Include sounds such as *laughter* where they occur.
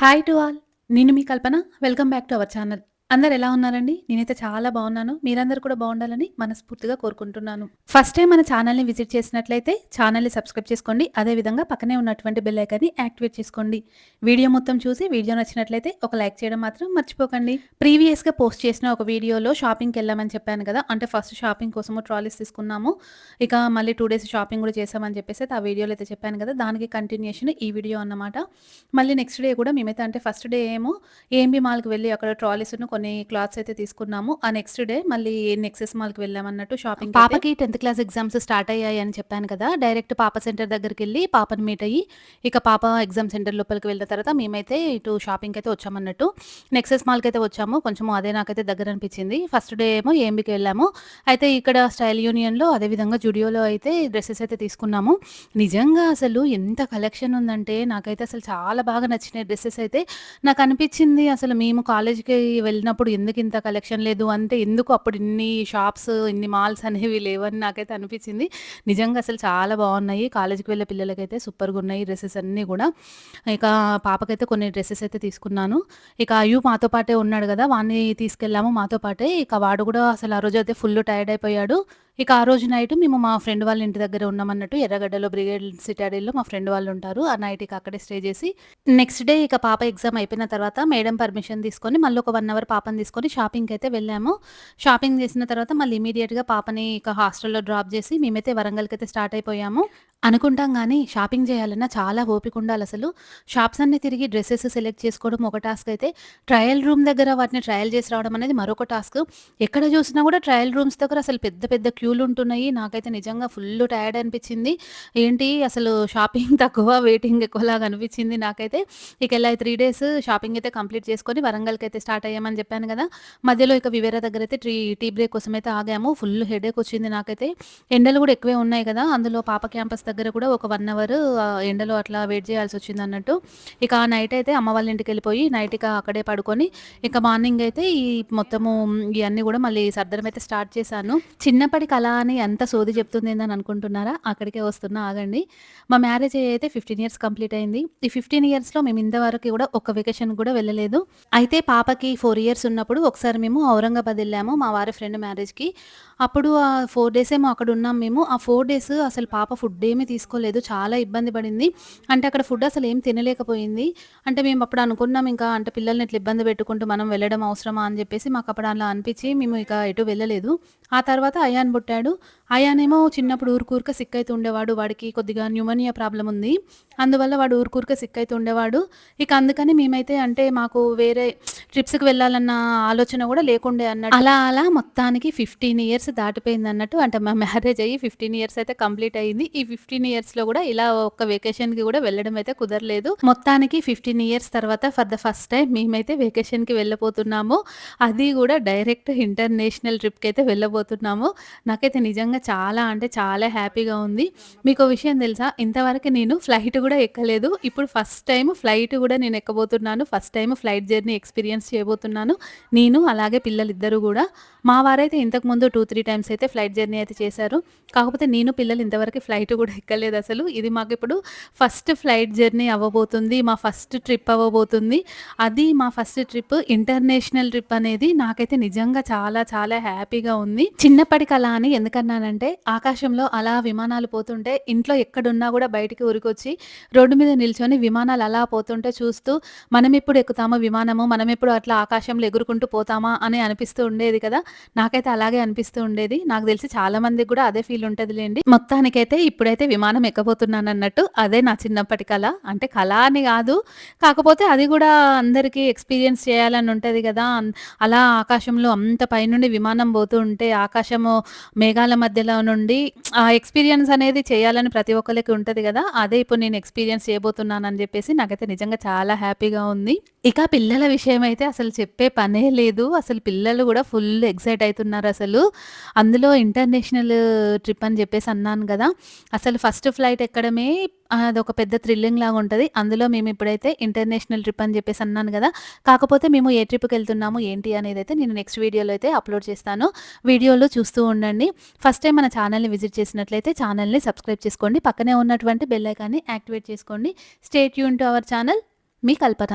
Hi to all నేను మీ Kalpana. Welcome back to our channel అందరు ఎలా ఉన్నారండి? నేనైతే చాలా బాగున్నాను. మీరందరూ కూడా బాగుండాలని మనస్ఫూర్తిగా కోరుకుంటున్నాను. ఫస్ట్ టైం మన ఛానల్ని విజిట్ చేసినట్లయితే ఛానల్ని సబ్స్క్రైబ్ చేసుకోండి. అదేవిధంగా పక్కనే ఉన్నటువంటి బెల్ ఐకాన్ని యాక్టివేట్ చేసుకోండి. వీడియో మొత్తం చూసి వీడియో నచ్చినట్లయితే ఒక లైక్ చేయడం మాత్రం మర్చిపోకండి. ప్రీవియస్గా పోస్ట్ చేసిన ఒక వీడియోలో షాపింగ్కి వెళ్ళామని చెప్పాను కదా అంటే ఫస్ట్ షాపింగ్ కోసము ట్రాలీస్ తీసుకున్నాము. ఇక మళ్ళీ టూ డేస్ షాపింగ్ కూడా చేసామని చెప్పేసి ఆ వీడియోలో అయితే చెప్పాను కదా దానికి కంటిన్యూషన్ ఈ వీడియో అన్నమాట. మళ్ళీ నెక్స్ట్ డే కూడా మేమైతే అంటే ఫస్ట్ డే ఏమో ఏఎంబి మాల్కి వెళ్ళి అక్కడ ట్రాలీస్ను కొన్ని క్లాత్స్ అయితే తీసుకున్నాము. ఆ నెక్స్ట్ డే మళ్ళీ నెక్సెస్ మాల్కి వెళ్ళామన్నట్టు షాపింగ్ పాపకి టెన్త్ క్లాస్ ఎగ్జామ్స్ స్టార్ట్ అయ్యాయి అని చెప్పాను కదా డైరెక్ట్ పాప సెంటర్ దగ్గరికి వెళ్ళి పాపని మీట్ అయ్యి ఇక పాప ఎగ్జామ్ సెంటర్ లోపలికి వెళ్ళిన తర్వాత మేమైతే ఇటు షాపింగ్ అయితే వచ్చామన్నట్టు. నెక్సెస్ మాల్కి అయితే వచ్చాము. కొంచెం అదే నాకైతే దగ్గర అనిపించింది. ఫస్ట్ డే ఏమో ఏఎంబికి వెళ్ళాము. అయితే ఇక్కడ స్టైల్ యూనియన్లో అదేవిధంగా జుడియోలో అయితే డ్రెస్సెస్ అయితే తీసుకున్నాము. నిజంగా అసలు ఎంత కలెక్షన్ ఉందంటే నాకైతే అసలు చాలా బాగా నచ్చినాయి డ్రెస్సెస్ అయితే. నాకు అనిపించింది అసలు మేము కాలేజీకి వచ్చినప్పుడు ఎందుకు ఇంత కలెక్షన్ లేదు అంటే ఎందుకు అప్పుడు ఇన్ని షాప్స్ ఇన్ని మాల్స్ అనేవి లేవని నాకైతే అనిపించింది. నిజంగా అసలు చాలా బాగున్నాయి. కాలేజీకి వెళ్ళే పిల్లలకైతే సూపర్గా ఉన్నాయి డ్రెస్సెస్ అన్నీ కూడా. ఇక పాపకైతే కొన్ని డ్రెస్సెస్ అయితే తీసుకున్నాను. ఇక అయ్యు మాతో పాటే ఉన్నాడు కదా వాడిని తీసుకెళ్ళాము మాతో పాటే. ఇక వాడు కూడా అసలు ఆ రోజు అయితే ఫుల్ టైర్డ్ అయిపోయాడు. ఇక ఆ రోజు నైట్ మేము మా ఫ్రెండ్ వాళ్ళ ఇంటి దగ్గర ఉన్నామన్నట్టు ఎర్రగడ్డలో బ్రిగేడ్ సిటాడీలో మా ఫ్రెండ్ వాళ్ళు ఉంటారు. ఆ నైట్ ఇక అక్కడే స్టే చేసి నెక్స్ట్ డే ఇక పాప ఎగ్జామ్ అయిపోయిన తర్వాత మేడం పర్మిషన్ తీసుకొని మళ్ళీ ఒక వన్ అవర్ పాపని తీసుకొని షాపింగ్కి అయితే వెళ్ళాము. షాపింగ్ చేసిన తర్వాత మళ్ళీ ఇమీడియట్గా పాపని ఇక హాస్టల్లో డ్రాప్ చేసి మేమైతే వరంగల్కి అయితే స్టార్ట్ అయిపోయాము. అనుకుంటాం కానీ షాపింగ్ చేయాలన్నా చాలా ఓపిక ఉండాలి అసలు. షాప్స్ అన్ని తిరిగి డ్రెస్సెస్ సెలెక్ట్ చేసుకోవడం ఒక టాస్క్ అయితే ట్రయల్ రూమ్ దగ్గర వాటిని ట్రయల్ చేసి రావడం అనేది మరొక టాస్క్. ఎక్కడ చూసినా కూడా ట్రయల్ రూమ్స్ దగ్గర అసలు పెద్ద పెద్ద క్యూలు ఉంటున్నాయి. నాకైతే నిజంగా ఫుల్ టైర్డ్ అనిపించింది. ఏంటి అసలు షాపింగ్ *laughs* తక్కువ వెయిటింగ్ ఎక్కువలాగా అనిపించింది నాకైతే. ఇక ఇలా త్రీ డేస్ షాపింగ్ అయితే కంప్లీట్ చేసుకొని వరంగల్కి అయితే స్టార్ట్ అయ్యామని చెప్పాను కదా. మధ్యలో ఇక వివేరా దగ్గర అయితే టీ టీ బ్రేక్ కోసం అయితే ఆగాము. ఫుల్ హెడేక్ వచ్చింది నాకైతే. ఎండలు కూడా ఎక్కువే ఉన్నాయి కదా. అందులో పాప క్యాంపస్ దగ్గర కూడా ఒక వన్ అవర్ ఎండలో అట్లా వెయిట్ చేయాల్సి వచ్చింది అన్నట్టు. ఇక ఆ నైట్ అయితే అమ్మ వాళ్ళ ఇంటికి వెళ్ళిపోయి నైట్ ఇక అక్కడే పడుకొని ఇక మార్నింగ్ అయితే ఈ మొత్తము ఇవన్నీ కూడా మళ్ళీ సర్దరం అయితే స్టార్ట్ చేశాను. చిన్నప్పటి కళ అని ఎంత సోది చెప్తుంది అని అనుకుంటున్నారా? అక్కడికే వస్తున్నా ఆగండి. మా మ్యారేజ్ అయితే ఫిఫ్టీన్ ఇయర్స్ కంప్లీట్ అయింది. ఈ ఫిఫ్టీన్ ఇయర్స్లో మేము ఇంతవరకు కూడా ఒక వెకేషన్ కూడా వెళ్ళలేదు. అయితే పాపకి ఫోర్ ఇయర్స్ ఉన్నప్పుడు ఒకసారి మేము ఔరంగాబాద్ వెళ్ళాము మా వారి ఫ్రెండ్ మ్యారేజ్కి అప్పుడు ఆ ఫోర్ డేస్ ఏమో అక్కడ ఉన్నాం మేము. ఆ ఫోర్ డేస్ అసలు పాప ఫుడ్ ఏమీ తీసుకోలేదు. చాలా ఇబ్బంది పడింది. అంటే అక్కడ ఫుడ్ అసలు ఏం తినలేకపోయింది. అంటే మేము అప్పుడు అనుకున్నాం ఇంకా అంటే పిల్లల్ని ఇట్లా ఇబ్బంది పెట్టుకుంటూ మనం వెళ్ళడం అవసరమా అని చెప్పేసి మాకు అప్పుడు అలా అనిపించి మేము ఇక ఎటు వెళ్ళలేదు. ఆ తర్వాత అయాన్ పుట్టాడు. అయానేమో చిన్నప్పుడు ఊరుకూరుక సిక్ అయితే ఉండేవాడు. వాడికి కొద్దిగా న్యూమోనియా ప్రాబ్లం ఉంది. అందువల్ల వాడు ఊరుకూరుక సిక్ అయితే ఉండేవాడు. ఇక అందుకని మేమైతే అంటే మాకు వేరే ట్రిప్స్కి వెళ్ళాలన్న ఆలోచన కూడా లేకుండే అన్నట్టు. అలా అలా మొత్తానికి ఫిఫ్టీన్ ఇయర్స్ దాటిపోయింది అన్నట్టు. అంటే మా మ్యారేజ్ అయ్యి ఫిఫ్టీన్ ఇయర్స్ అయితే కంప్లీట్ అయ్యింది ఈ ఫిఫ్టీన్ ఫిఫ్టీన్ ఇయర్స్లో కూడా ఇలా ఒక వెకేషన్కి కూడా వెళ్ళడం అయితే కుదరలేదు. మొత్తానికి ఫిఫ్టీన్ ఇయర్స్ తర్వాత ఫర్ ద ఫస్ట్ టైం మేమైతే వెకేషన్కి వెళ్ళబోతున్నాము. అది కూడా డైరెక్ట్ ఇంటర్నేషనల్ ట్రిప్కి అయితే వెళ్ళబోతున్నాము. నాకైతే నిజంగా చాలా అంటే చాలా హ్యాపీగా ఉంది. మీకు విషయం తెలుసా? ఇంతవరకు నేను ఫ్లైట్ కూడా ఎక్కలేదు. ఇప్పుడు ఫస్ట్ టైం ఫ్లైట్ కూడా నేను ఎక్కబోతున్నాను. First time flight journey experience చేయబోతున్నాను. నేను అలాగే పిల్లలిద్దరూ కూడా. మా వారైతే ఇంతకుముందు టూ త్రీ టైమ్స్ అయితే ఫ్లైట్ జర్నీ అయితే చేశారు. కాకపోతే నేను పిల్లలు ఇంతవరకు ఫ్లైట్ కూడా ఎక్కలేదు అసలు. ఇది మాకు ఇప్పుడు ఫస్ట్ ఫ్లైట్ జర్నీ అవ్వబోతుంది మా ఫస్ట్ ట్రిప్ అవ్వబోతుంది. అది మా ఫస్ట్ ట్రిప్ ఇంటర్నేషనల్ ట్రిప్ అనేది నాకైతే నిజంగా చాలా చాలా హ్యాపీగా ఉంది. చిన్నప్పటికి అలా అని ఎందుకన్నానంటే ఆకాశంలో అలా విమానాలు పోతుంటే ఇంట్లో ఎక్కడున్నా కూడా బయటికి ఉరికొచ్చి రోడ్డు మీద నిల్చొని విమానాలు అలా పోతుంటే చూస్తూ మనం ఎప్పుడు ఎక్కుతామో విమానము మనం ఎప్పుడు అట్లా ఆకాశంలో ఎగురుకుంటూ పోతామా అని అనిపిస్తూ ఉండేది కదా. నాకైతే అలాగే అనిపిస్తూ ఉండేది. నాకు తెలిసి చాలా మందికి కూడా అదే ఫీల్ ఉంటుంది లేండి మొత్తానికైతే ఇప్పుడైతే విమానం ఎక్కబోతున్నాను అన్నట్టు అదే నా చిన్నప్పటి కళ. అంటే కళ అని కాదు కాకపోతే అది కూడా అందరికీ ఎక్స్పీరియన్స్ చేయాలని ఉంటుంది కదా. అలా ఆకాశంలో అంత పైనుండి విమానం పోతూ ఉంటే ఆకాశము మేఘాల మధ్యలో నుండి ఆ ఎక్స్పీరియన్స్ అనేది చేయాలని ప్రతి ఒక్కరికి ఉంటుంది కదా. అదే ఇప్పుడు నేను ఎక్స్పీరియన్స్ చేయబోతున్నానని చెప్పేసి నాకైతే నిజంగా చాలా హ్యాపీగా ఉంది. ఇక పిల్లల విషయం అయితే అసలు చెప్పే పనే లేదు. అసలు పిల్లలు కూడా ఫుల్ ఎక్సైట్ అవుతున్నారు అసలు. అందులో ఇంటర్నేషనల్ ట్రిప్ అని చెప్పేసి అన్నాను కదా. అసలు ఫస్ట్ ఫ్లైట్ ఎక్కడమే అది ఒక పెద్ద థ్రిల్లింగ్ లాగా ఉంటుంది. అందులో మేము ఇప్పుడైతే ఇంటర్నేషనల్ ట్రిప్ అని చెప్పేసి అన్నాను కదా. కాకపోతే మేము ఏ ట్రిప్కి వెళ్తున్నాము ఏంటి అనేది అయితే నేను నెక్స్ట్ వీడియోలో అయితే అప్లోడ్ చేస్తాను. వీడియోలో చూస్తూ ఉండండి. ఫస్ట్ టైం మన ఛానల్ని విజిట్ చేసినట్లయితే ఛానల్ని సబ్స్క్రైబ్ చేసుకోండి. పక్కనే ఉన్నటువంటి బెల్ ఐకాన్ని యాక్టివేట్ చేసుకోండి. స్టేట్ యూన్ టు అవర్ ఛానల్. మీ కల్పన.